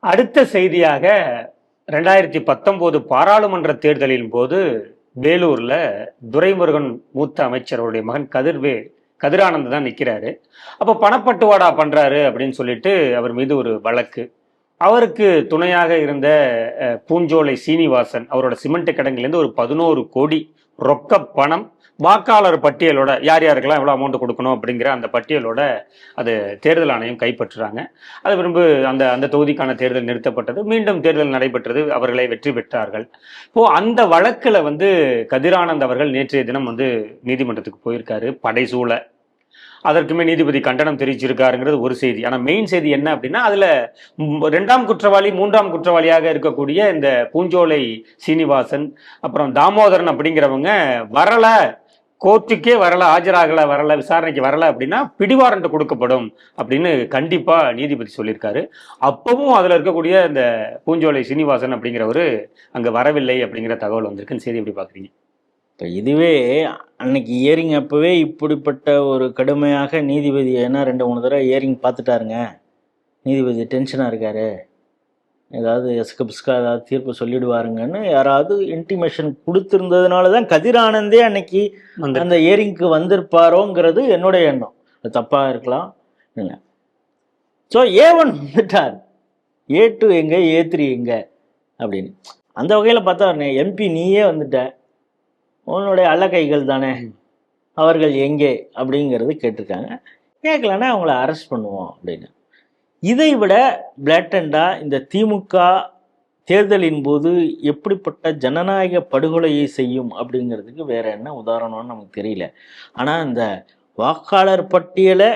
அடுத்த செய்தியாக ரெண்டாயிரத்தி பத்தொன்பது பாராளுமன்ற தேர்தலின் போது வேலூர்ல துரைமுருகன் மூத்த அமைச்சருடைய மகன் கதிர்வே கதிரானந்த் தான் நிற்கிறாரு அப்போ பணப்பட்டுவாடா பண்றாரு அப்படின்னு சொல்லிட்டு அவர் மீது ஒரு வழக்கு. அவருக்கு துணையாக இருந்த பூஞ்சோலை சீனிவாசன் அவரோட சிமெண்ட் கடங்கிலேருந்து ஒரு பதினோரு கோடி ரொக்க பணம் வாக்காளர் பட்டியலோட யார் யாருக்கெல்லாம் எவ்வளோ அமௌண்ட் கொடுக்கணும் அப்படிங்கிற அந்த பட்டியலோட அது தேர்தல் ஆணையம் கைப்பற்றுறாங்க. அது பிறகு அந்த அந்த தொகுதிக்கான தேர்தல் நிறுத்தப்பட்டது. மீண்டும் தேர்தல் நடைபெற்றது. அவர்களை வெற்றி பெற்றார்கள். இப்போ அந்த வழக்கில் வந்து கதிரானந்த் அவர்கள் நேற்றைய தினம் வந்து நீதிமன்றத்துக்கு போயிருக்காரு. படைசூழ அதற்குமே நீதிபதி கண்டனம் தெரிவிச்சிருக்காருங்கிறது ஒரு செய்தி. ஆனால் மெயின் செய்தி என்ன அப்படின்னா அதில் ரெண்டாம் குற்றவாளி மூன்றாம் குற்றவாளியாக இருக்கக்கூடிய இந்த பூஞ்சோலை சீனிவாசன் அப்புறம் தாமோதரன் அப்படிங்கிறவங்க வரல. கோர்ட்டுக்கே வரல ஆஜராகல வரல விசாரணைக்கு வரல அப்படின்னா பிடிவாரண்ட் கொடுக்கப்படும் அப்படின்னு கண்டிப்பாக நீதிபதி சொல்லியிருக்காரு. அப்பவும் அதில் இருக்கக்கூடிய இந்த பூஞ்சோலை சீனிவாசன் அப்படிங்கிறவர் அங்கே வரவில்லை அப்படிங்கிற தகவல் வந்திருக்குன்னு சரி எப்படி பார்க்குறீங்க இப்போ இதுவே அன்னைக்கு இயரிங் அப்போவே இப்படிப்பட்ட ஒரு கடுமையாக நீதிபதி ஏன்னா ரெண்டு மூணு தடவை இயரிங் பார்த்துட்டாருங்க. நீதிபதி டென்ஷனாக இருக்காரு. ஏதாவது எஸ்க பிஸ்கா ஏதாவது தீர்ப்பு சொல்லிடுவாருங்கன்னு யாராவது இன்டிமேஷன் கொடுத்துருந்ததுனால தான் கதிரானந்தே அன்னைக்கு அந்த இயரிங்க்கு வந்திருப்பாரோங்கிறது என்னுடைய எண்ணம். அது தப்பாக இருக்கலாம் இல்லை. ஸோ ஏ ஒன் வந்துட்டார். ஏ டூ எங்க ஏ த்ரீ எங்க அப்படின்னு. அந்த வகையில் பார்த்தா எம்பி நீயே வந்துட்ட. உன்னுடைய அல்லக்கைகள் தானே. அவர்கள் எங்கே? அப்படிங்கிறது கேட்டிருக்காங்க. கேட்கலன்னா அவங்கள அரெஸ்ட் பண்ணுவோம் அப்படின்னு. இதை விட பிளாட்டண்டாக இந்த திமுக தேர்தலின் போது எப்படிப்பட்ட ஜனநாயக படுகொலையை செய்யும் அப்படிங்கிறதுக்கு வேற என்ன உதாரணம்னு நமக்கு தெரியல. ஆனால் இந்த வாக்காளர் பட்டியலை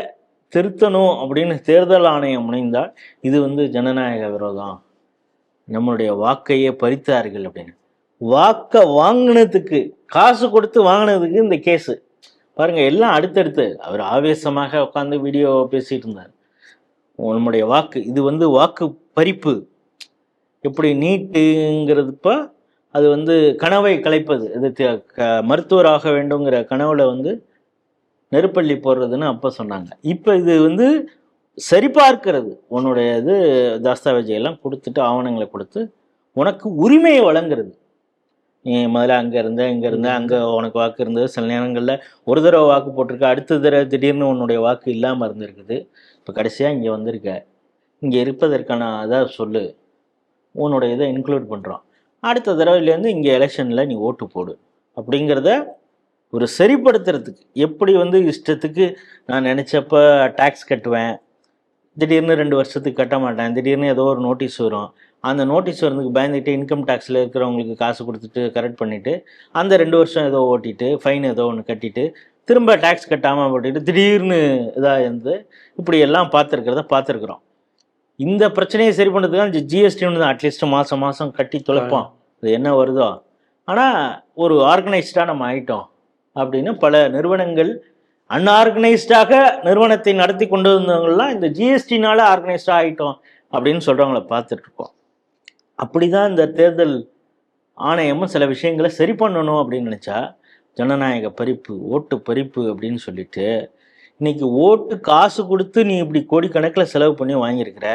திருத்தணும் அப்படின்னு தேர்தல் ஆணையம் முனைந்தால் இது வந்து ஜனநாயக விரோதம். நம்மளுடைய வாக்கையே பறித்தார்கள் அப்படின்னு. வாக்கை வாங்கினதுக்கு காசு கொடுத்து வாங்கினதுக்கு இந்த கேஸு. பாருங்க எல்லாம் அடுத்தடுத்து. அவர் ஆவேசமாக உட்காந்து வீடியோ பேசிட்டு இருந்தார். நம்முடைய வாக்கு இது வந்து வாக்கு பறிப்பு. எப்படி நீட்டுங்கிறதுப்ப அது வந்து கனவை கலைப்பது. இது த- க- மருத்துவராக வேண்டுங்கிற கனவுல வந்து நெருப்பள்ளி போடுறதுன்னு அப்போ சொன்னாங்க. இப்போ இது வந்து சரிபார்க்கிறது. உன்னுடைய இது தஸ்தாவேஜையெல்லாம் கொடுத்துட்டு ஆவணங்களை கொடுத்து உனக்கு உரிமையை வழங்குறது. நீ முதல்ல அங்கே இருந்த இங்கே இருந்த அங்கே உனக்கு வாக்கு இருந்தது. சில நேரங்களில் ஒரு தடவை வாக்கு போட்டிருக்க அடுத்த தடவை திடீர்னு உன்னுடைய வாக்கு இல்லாமல் இருந்திருக்குது. இப்போ கடைசியாக இங்கே வந்திருக்க. இங்கே இருப்பதற்கான அதான் சொல்லு. உன்னோட இதை இன்க்ளூட் பண்ணுறோம் அடுத்த தடவையிலேருந்து இங்கே எலெக்ஷனில் நீ ஓட்டு போடு. அப்படிங்கிறத ஒரு சரிப்படுத்துறதுக்கு எப்படி வந்து இஷ்டத்துக்கு நான் நினச்சப்ப டேக்ஸ் கட்டுவேன் திடீர்னு ரெண்டு வருஷத்துக்கு கட்ட மாட்டேன். திடீர்னு ஏதோ ஒரு நோட்டீஸ் வரும். அந்த நோட்டீஸ் வரதுக்கு பயந்துட்டு இன்கம் டேக்ஸில் இருக்கிறவங்களுக்கு காசு கொடுத்துட்டு கரெக்ட் பண்ணிவிட்டு அந்த ரெண்டு வருஷம் ஏதோ ஓட்டிட்டு ஃபைன் ஏதோ ஒன்று கட்டிட்டு திரும்ப டேக்ஸ் கட்டாமல் போட்டுட்டு திடீர்னு இதாக இருந்து இப்படி எல்லாம் பார்த்துருக்கிறத பார்த்துருக்குறோம். இந்த பிரச்சனையை சரி பண்ணுறதுக்கு ஜிஎஸ்டி ஒன்று தான். அட்லீஸ்ட் மாதம் மாதம் கட்டி தொலைப்போம். அது என்ன வருதோ. ஆனால் ஒரு ஆர்கனைஸ்டாக நம்ம ஆயிட்டோம் அப்படின்னு பல நிறுவனங்கள் அன்ஆர்கனைஸ்டாக நிறுவனத்தை நடத்தி கொண்டு வந்தவங்கலாம் இந்த ஜிஎஸ்டினால ஆர்கனைஸ்டாக ஆகிட்டோம் அப்படின்னு சொல்கிறவங்கள பார்த்துட்ருக்கோம் அப்படி தான் இந்த தேர்தல் ஆணையமும் சில விஷயங்களை சரி பண்ணணும் அப்படின்னு நினச்சா ஜனநாயக பறிப்பு ஓட்டு பறிப்பு அப்படின்னு சொல்லிட்டு இன்றைக்கி ஓட்டு காசு கொடுத்து நீ இப்படி கோடிக்கணக்கில் செலவு பண்ணி வாங்கியிருக்கிற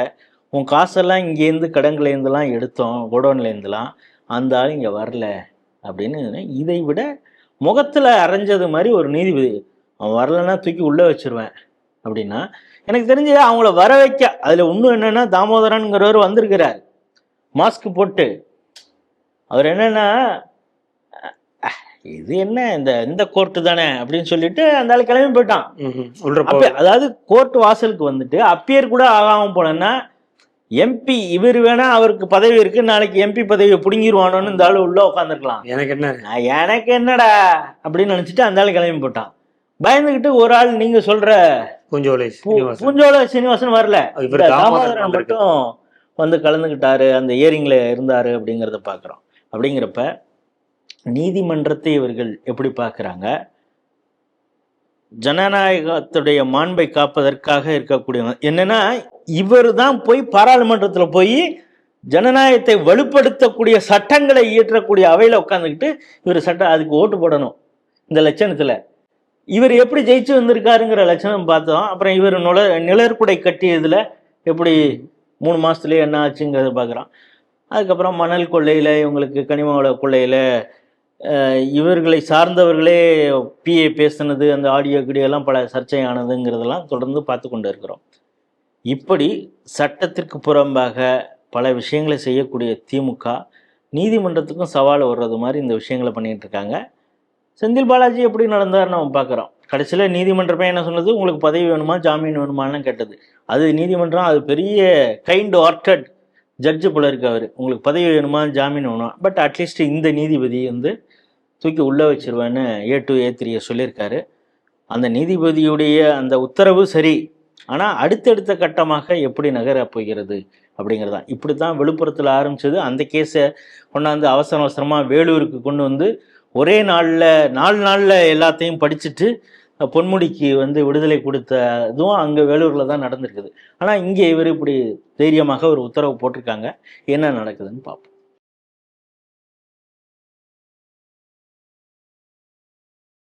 உன் காசெல்லாம் இங்கேருந்து கடன்களேருந்துலாம் எடுத்தோம் கோடவுன்லேருந்துலாம் அந்த ஆள் இங்கே வரல அப்படின்னு இதை விட முகத்தில் அரைஞ்சது மாதிரி ஒரு நீதிபதி அவன் வரலைன்னா தூக்கி உள்ளே வச்சிருவேன் அப்படின்னா எனக்கு தெரிஞ்சு அவங்கள வர வைக்க அதில் இன்னும் என்னென்னா தாமோதரன்கிறவர் வந்திருக்கிறார். மாஸ்க் போட்டு. அவர் என்னன்னா இது என்ன? இந்த இந்த கோர்ட்டு தானே? அப்படின்னு சொல்லிட்டு அந்த ஆள் கிளம்பி போயிட்டான். அதாவது கோர்ட் வாசலுக்கு வந்துட்டு அப்பியர் கூட ஆகாம போனேன்னா எம்பி இவர் வேணா அவருக்கு பதவி இருக்கு நாளைக்கு எம்பி பதவியை பிடுங்கிடுவானோன்னு இந்த ஆளு உள்ள உட்காந்துருக்கலாம் எனக்கு என்ன எனக்கு என்னடா? அப்படின்னு நினைச்சிட்டு அந்த ஆள் கிளம்பி போட்டான். பயந்துகிட்டு ஒரு ஆள் நீங்க சொல்ற பூஞ்சோலை சீனிவாசன். பூஞ்சோல சீனிவாசன் வரல. இவர் தாமோதரன். மட்டும் வந்து கலந்துக்கிட்டாரு அந்த இயரிங்ல இருந்தாரு அப்படிங்கிறத பார்க்குறோம் அப்படிங்கிறப்ப நீதிமன்றத்தை இவர்கள் எப்படி பார்க்குறாங்க ஜனநாயகத்துடைய மாண்பை காப்பதற்காக இருக்கக்கூடிய என்னன்னா இவர் தான் போய் பாராளுமன்றத்தில் போய் ஜனநாயகத்தை வலுப்படுத்தக்கூடிய சட்டங்களை இயற்றக்கூடிய அவையில் உட்காந்துக்கிட்டு இவர் சட்டம் அதுக்கு ஓட்டு போடணும். இந்த லட்சணத்தில். இவர் எப்படி ஜெயிச்சு வந்திருக்காருங்கிற லட்சணம் பார்த்தோம். அப்புறம் இவர் நுழ நிழற்குடை கட்டியதில் எப்படி மூணு மாதத்துலேயே என்ன ஆச்சுங்கிறத பார்க்குறோம். அதுக்கப்புறம் மணல் கொள்ளையில் இவங்களுக்கு கனிம வள கொள்ளையில் இவர்களை சார்ந்தவர்களே பிஏ பேசுனது அந்த ஆடியோ கிடியோலாம் பல சர்ச்சையானதுங்கிறதெல்லாம் தொடர்ந்து பார்த்து கொண்டு இருக்கிறோம். இப்படி சட்டத்திற்கு புறம்பாக பல விஷயங்களை செய்யக்கூடிய திமுக நீதிமன்றத்துக்கும் சவால் வர்றது மாதிரி இந்த விஷயங்களை பண்ணிகிட்டு இருக்காங்க. செந்தில் பாலாஜி எப்படி நடந்தார் நம்ம பார்க்குறோம். கடைசியில் நீதிமன்றமே என்ன சொன்னது? உங்களுக்கு பதவி வேணுமா? ஜாமீன் வேணுமான்னு கேட்டது. அது நீதிமன்றம் அது பெரிய கைண்ட் ஹார்ட்டட் ஜட்ஜு போல இருக்கு அவர். உங்களுக்கு பதவி வேணுமா? ஜாமீன் வேணுமா? பட் அட்லீஸ்ட் இந்த நீதிபதி வந்து தூக்கி உள்ளே வச்சிருவேன்னு ஏ டூ ஏ த்ரீயை சொல்லியிருக்காரு. அந்த நீதிபதியுடைய அந்த உத்தரவு சரி. ஆனால் அடுத்தடுத்த கட்டமாக எப்படி நகர போகிறது? அப்படிங்கிறதான். இப்படி தான் விழுப்புரத்தில் ஆரம்பிச்சது. அந்த கேஸை கொண்டாந்து அவசர அவசரமாக வேலூருக்கு கொண்டு வந்து ஒரே நாளில் நாலு நாளில் எல்லாத்தையும் படிச்சுட்டு பொன்முடிக்கு வந்து விடுதலை கொடுத்த இதுவும் அங்கே வேலூரில் தான் நடந்திருக்குது. ஆனால் இங்கே இவர் இப்படி தைரியமாக ஒரு உத்தரவு போட்டிருக்காங்க. என்ன நடக்குதுன்னு பார்ப்போம்.